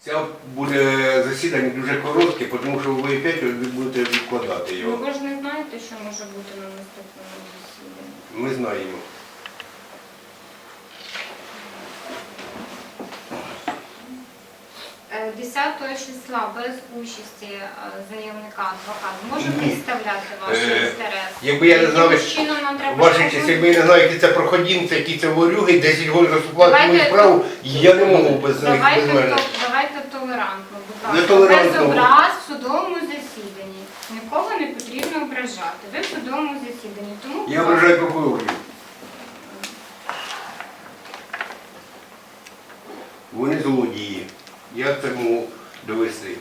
Це буде засідання дуже коротке, тому що ви опять будете відкладати Ну його. ви ж не знаєте, що може бути на наступному засіданні. Ми знаємо. 10 числа без участі е, заявника адвокат може представляти ваші Е, інтереси? якби я не знав, чином нам треба Ваша честь, якби я не знаю, які це проходімці, які це ворюги, 10 років заступати Давайте мою справу, я не можу без них, Давайте, без мене. то- давайте толерантно, будь Не ласка. толерантно. Без образ в судовому засіданні. Нікого не потрібно ображати. Ви в судовому засіданні. Тому будь Я ласка, вважаю прокурорів. Вони злодії. Я можу довести.